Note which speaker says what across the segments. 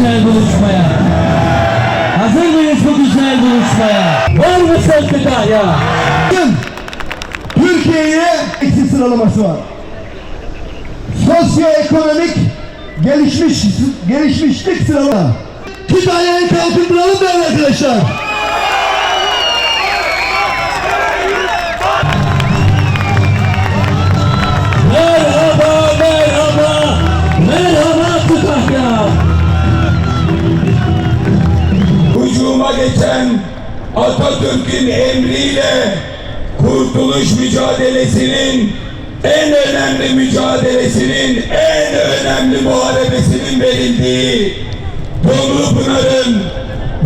Speaker 1: güzel buluşmaya? Hazır mıyız bu güzel buluşmaya? Var mısın Kütahya?
Speaker 2: Türkiye'ye eksi sıralaması var. Sosyoekonomik gelişmiş gelişmişlik sıralaması. Kütahya'yı kalkındıralım değerli arkadaşlar.
Speaker 3: Geçen Atatürk'ün emriyle kurtuluş mücadelesinin en önemli mücadelesinin en önemli muharebesinin verildiği Dumlupınar'ın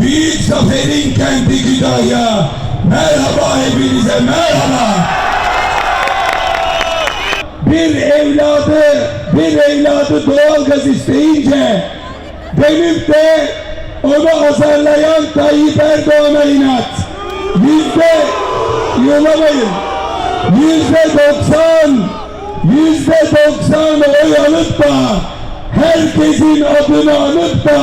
Speaker 3: büyük zaferin kenti Kütahya. Merhaba hepinize merhaba. Bir evladı bir evladı doğalgaz isteyince dönüp de onu azarlayan Tayyip Erdoğan'a inat. Yüzde yollamayın. Yüzde doksan yüzde doksan oy alıp da herkesin adını anıp da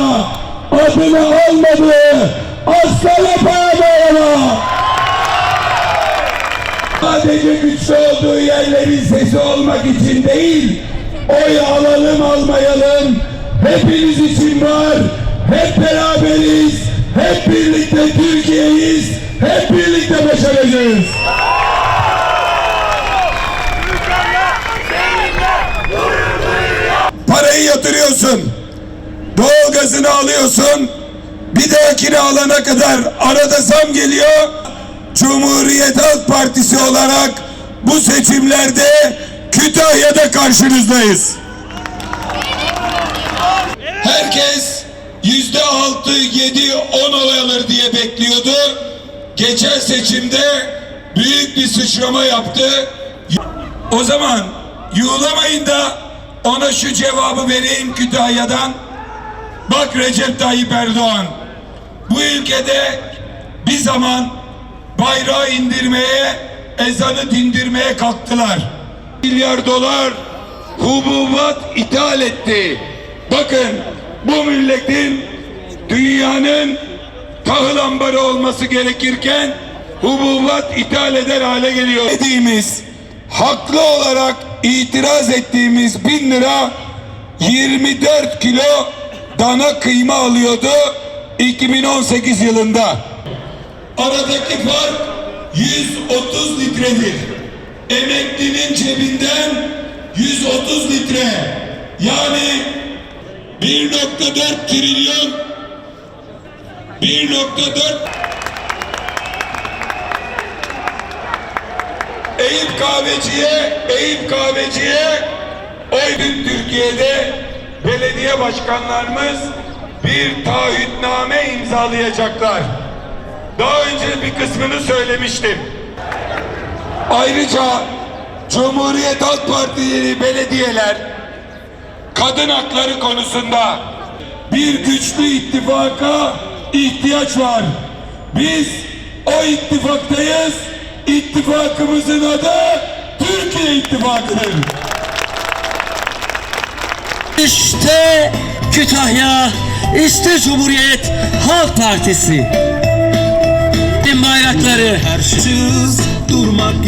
Speaker 3: adını almadığı aslan yapamayanlar sadece güçlü olduğu yerlerin sesi olmak için değil, oy alalım almayalım, hepiniz için var, hep beraberiz, hep birlikte Türkiye'yiz, hep birlikte başaracağız. Parayı yatırıyorsun, doğalgazını alıyorsun, bir dahakini alana kadar arada zam geliyor, Cumhuriyet Halk Partisi olarak bu seçimlerde Kütahya'da karşınızdayız. Herkes yüzde altı, yedi, on oy alır diye bekliyordu. Geçen seçimde büyük bir sıçrama yaptı. O zaman yuğlamayın da ona şu cevabı vereyim Kütahya'dan. Bak Recep Tayyip Erdoğan, bu ülkede bir zaman bayrağı indirmeye, ezanı dindirmeye kalktılar. Milyar dolar hububat ithal etti. Bakın bu milletin dünyanın tahıl ambarı olması gerekirken hububat ithal eder hale geliyor. Dediğimiz haklı olarak itiraz ettiğimiz bin lira 24 kilo dana kıyma alıyordu 2018 yılında. Aradaki fark 130 litredir. Emeklinin cebinden 130 litre. Yani 1.4 trilyon 1.4 Eyüp kahveciye Eyüp kahveciye oy dün Türkiye'de belediye başkanlarımız bir taahhütname imzalayacaklar. Daha önce bir kısmını söylemiştim. Ayrıca Cumhuriyet Halk Partili belediyeler kadın hakları konusunda bir güçlü ittifaka ihtiyaç var. Biz o ittifaktayız. İttifakımızın adı Türkiye İttifakı'dır.
Speaker 1: İşte Kütahya, işte Cumhuriyet Halk Partisi. Bayrakları.
Speaker 4: Karşısız durmak